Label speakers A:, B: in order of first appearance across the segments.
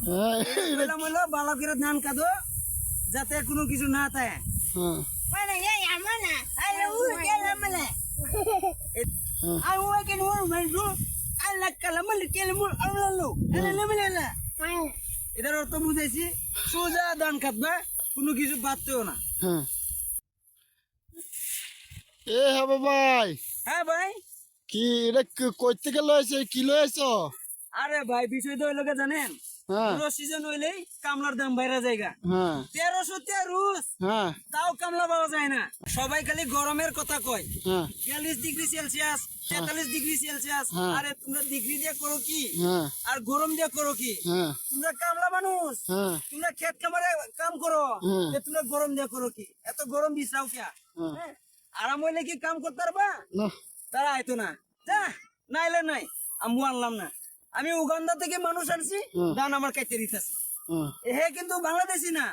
A: হ্যাঁ
B: ভালো করে ধান কাঁদো যাতে কোনো কিছু না থাকে।
A: হ্যাঁ।
B: এটার অর্থ বুঝাইছি সোজা ধান কাটবে কোনো কিছু বাদতেও না।
A: হ্যাঁ। এ হ্যাঁ ভাই।
B: হ্যাঁ ভাই।
A: কি এটা কই থেকে লয়েছে কি লয়েছ?
B: আরে ভাই বিষয় তো জানেন।
A: হ্যাঁ
B: পুরো সিজন হইলেই কামলার দাম বাইরে জায়গা
A: হ্যাঁ।
B: তেরোশো
A: হ্যাঁ।
B: তাও কামলা পাওয়া যায় না। সবাই খালি গরমের কথা কয়।
A: হ্যাঁ।
B: বিয়াল্লিশ ডিগ্রি সেলসিয়াস তেতাল্লিশ ডিগ্রি সেলসিয়াস।
A: হ্যাঁ।
B: আরে তোমরা ডিগ্রি দিয়ে করো কি?
A: হ্যাঁ।
B: আর গরম দিয়ে করো কি?
A: হ্যাঁ।
B: তোমরা কামলা মানুষ।
A: হ্যাঁ।
B: তোমরা খেত খামারে কাম করো। যে তোমরা গরম দিয়ে করো কি? এত গরম বিশ্রাও কে। আরাম হইলে কি কাম করতে পারবা? তারা আইতো না। যা নাইলে নাই। আমি আনলাম না। আমি উগান্ডা থেকে মানুষ আনছি। দান আমার কাইতে দিতেছি। হে কিন্তু বাংলাদেশি না।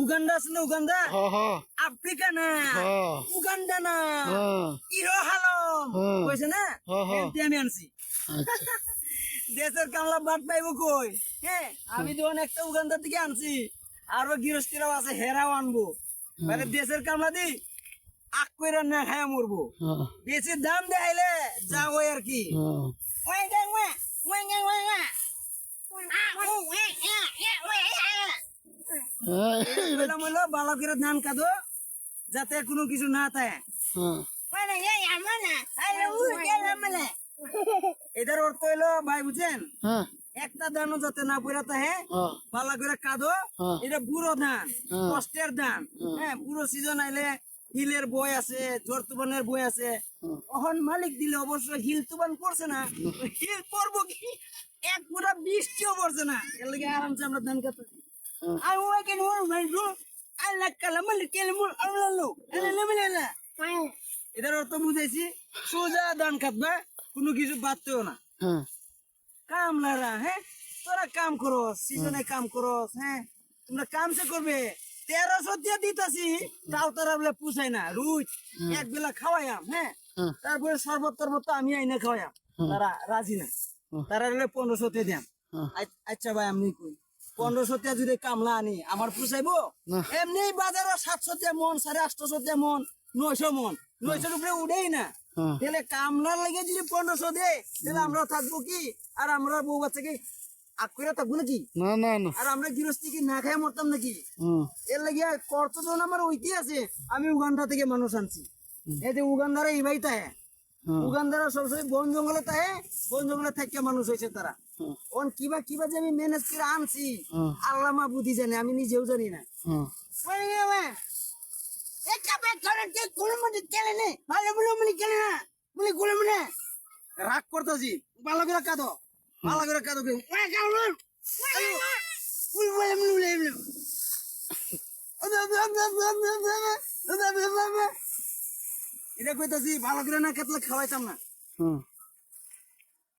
B: উগান্ডা আছে না উগান্ডা? আফ্রিকা না। উগান্ডা না ইরো হালম কইছে না। আমি আনছি।
A: আচ্ছা।
B: দেশের কামলা বাদ পাইবো কই? হ্যাঁ আমি যখন একটা উগান্ডা থেকে আনছি আরও গৃহস্থিরাও আছে হেরাও আনব। মানে দেশের কামলা দি আক কইরা না খায়া মরবো। বেশি দাম দেখাইলে যা ওই আর কি।
A: হ্যাঁ
C: Wah
A: হ্যাঁ
B: ভালো করে ধান কাঁদো যাতে কোনো কিছু না থাকে
A: হ্যাঁ?
B: এটার অর্থ হইল ভাই বুঝছেন
A: হ্যাঁ
B: একটা ধানও যাতে না পড়া থাকে
A: হ্যাঁ
B: ভালো করে কাঁদো
A: হ্যাঁ।
B: এটা বুড়ো ধান
A: হ্যাঁ।
B: কষ্টের ধান হ্যাঁ পুরো সিজন আইলে হিলের বই আছে জোর তুবানের বই আছে। অহন মালিক দিলে অবশ্য হিল তুবান করছে না। হিল পড়ব কি? এক পুরা বৃষ্টিও পড়ছে না। এর লাগে আরামসে আমরা ধান কাটতেছি। আমি ওকে নোর মাইরু। আল্লাহ কেলমুল লেমলে না এটার অর্থ বুঝাইছি সোজা ধান কাটবে কোনো কিছু বাদতেও না।
A: হ্যাঁ
B: কামলারা হ্যাঁ? তোরা কাম করো সিজনে কাম করো হ্যাঁ? তোমরা কাম সে করবে তেরোশো দিয়ে দিতাছি তাও তারা বলে পুষাই না রুচ এক বেলা খাওয়াইয়াম হ্যাঁ? তারপরে শরবত টরবত তো আমি আইনা খাওয়াইয়াম তারা রাজি না। তারা বলে পনেরোশো দিয়ে দিয়াম আচ্ছা ভাই আমি কই? পনেরোশো টিয়া যদি কামলা আনি আমার পুষাইবো? এমনি বাজারে সাতশো টিয়া মন সাড়ে আটশো টিয়া মন নয়শো মন। নয়শোর উপরে উঠেই না। তাহলে কামলার লাগে যদি পনেরোশো দে তাহলে আমরা থাকব কি? আর আমরা বউ বাচ্চাকে আগ থাকব নাকি?
A: না না না।
B: আর আমরা গৃহস্থী কি না খাই মরতাম নাকি? এর লাগিয়া কর্ত আমার ওইটি আছে আমি উগান্ডা থেকে মানুষ আনছি। এই যে উগান্ডারা তাহে।
A: হ্যাঁ
B: উগান্ডারা সবসময় বন জঙ্গলে তাহে বন জঙ্গলে থেকে মানুষ হয়েছে তারা। ওন কিবা কিবা যে আমি ম্যানেজ করে আনছি। আল্লাহ মা বুদ্ধি জানে আমি নিজেও জানি না. রাগ করতেছি ভালো করে কাঁদো। ভালো করে কাঁদো কেউ. এটা কইতাছি ভালো করে না কাটলে খাওয়াইতাম না।